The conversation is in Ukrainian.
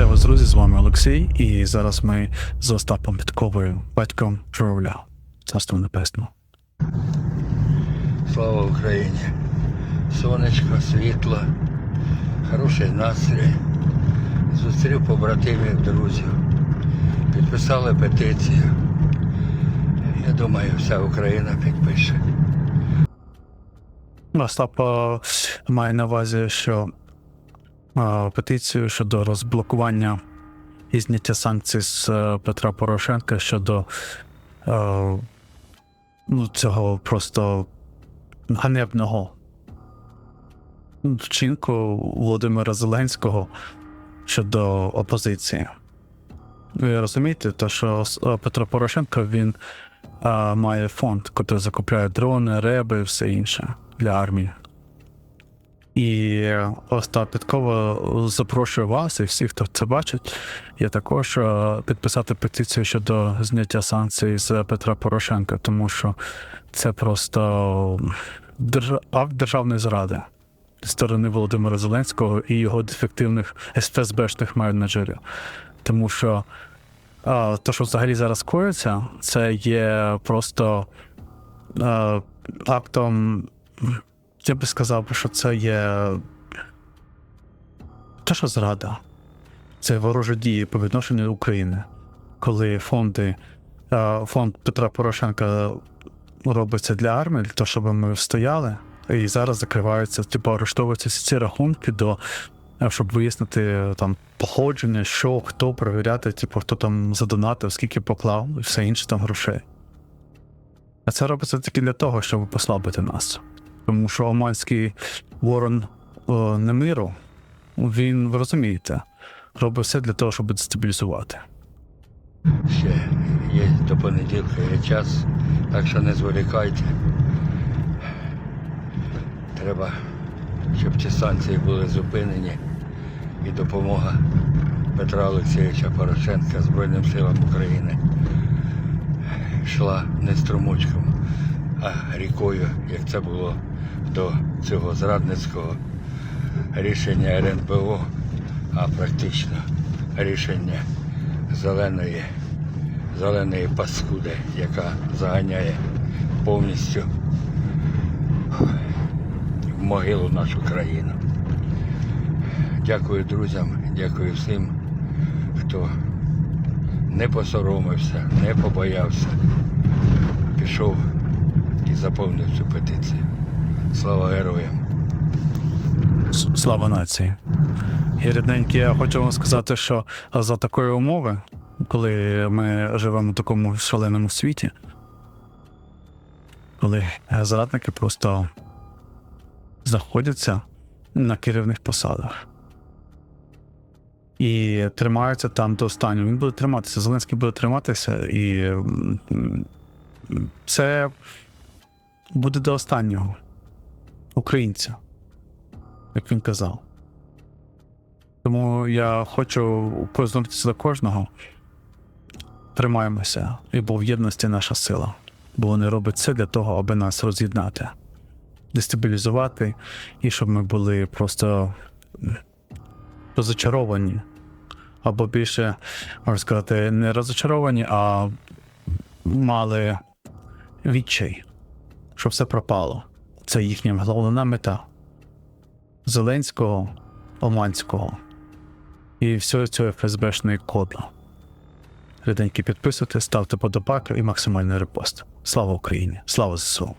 Вітаю вас, друзі, з вами Олексій, і зараз ми з Остапом Підковою, батьком Журавля. Царство небесне. Слава Україні! Сонечко, світло, хороший настрій. Зустрів побратимів, друзів. Підписали петицію. Я думаю, вся Україна підпише. Остап має на увазі, що петицію щодо розблокування і зняття санкцій з е, Петра Порошенка щодо е, ну, цього просто ганебного вчинку Володимира Зеленського щодо опозиції. Ви розумієте, то що е, Петро Порошенко він е, має фонд, який закупляє дрони, реби і все інше для армії. І Остап запрошує вас і всіх, хто це бачить, я також е, підписати петицію щодо зняття санкцій з Петра Порошенка, тому що це просто акт державної зради зі сторони Володимира Зеленського і його дефективних ФСБшних менеджерів. Тому що а, те, що взагалі зараз коїться, це є просто а, актом. Я би сказав, що це є те, що зрада. Це ворожі дії по відношенню до України, коли фонди, фонд Петра Порошенка робиться для армії, для того, щоб ми встояли, і зараз закриваються, типу, арештовуються всі ці рахунки до е, щоб вияснити е, там походження, що, хто перевіряти, типу, хто там задонатив, скільки поклав, і все інше там грошей. А це робиться тільки для того, щоб послабити нас. Тому що оманський ворон о, немиру, він, ви розумієте, робить все для того, щоб дестабілізувати. Ще є до понеділка є час, так що не зволікайте. Треба, щоб ці санкції були зупинені і допомога Петра Олексійовича Порошенка Збройним силам України йшла не струмочком, а рікою, як це було до цього зрадницького рішення РНБО, а практично рішення зеленої, зеленої паскуди, яка заганяє повністю в могилу нашу країну. Дякую друзям, дякую всім, хто не посоромився, не побоявся, пішов і заповнив цю петицію. Слава героям! Слава нації. І рідненькі, я хочу вам сказати, що за такої умови, коли ми живемо в такому шаленому світі, коли зрадники просто знаходяться на керівних посадах і тримаються там до останнього. Він буде триматися, Зеленський буде триматися, і це буде до останнього українця як він казав. Тому я хочу позвернутися до кожного. Тримаємося, і бо в єдності наша сила. Бо вони роблять все для того, аби нас роз'єднати, дестабілізувати, і щоб ми були просто розочаровані. Або більше, можна сказати, не розочаровані, а мали відчай, що все пропало. Це їхня головна мета. Зеленського, Оманського і всього цього ФСБшної коду. Ріденьки підписуйте, ставте подобаки і максимальний репост. Слава Україні! Слава ЗСУ!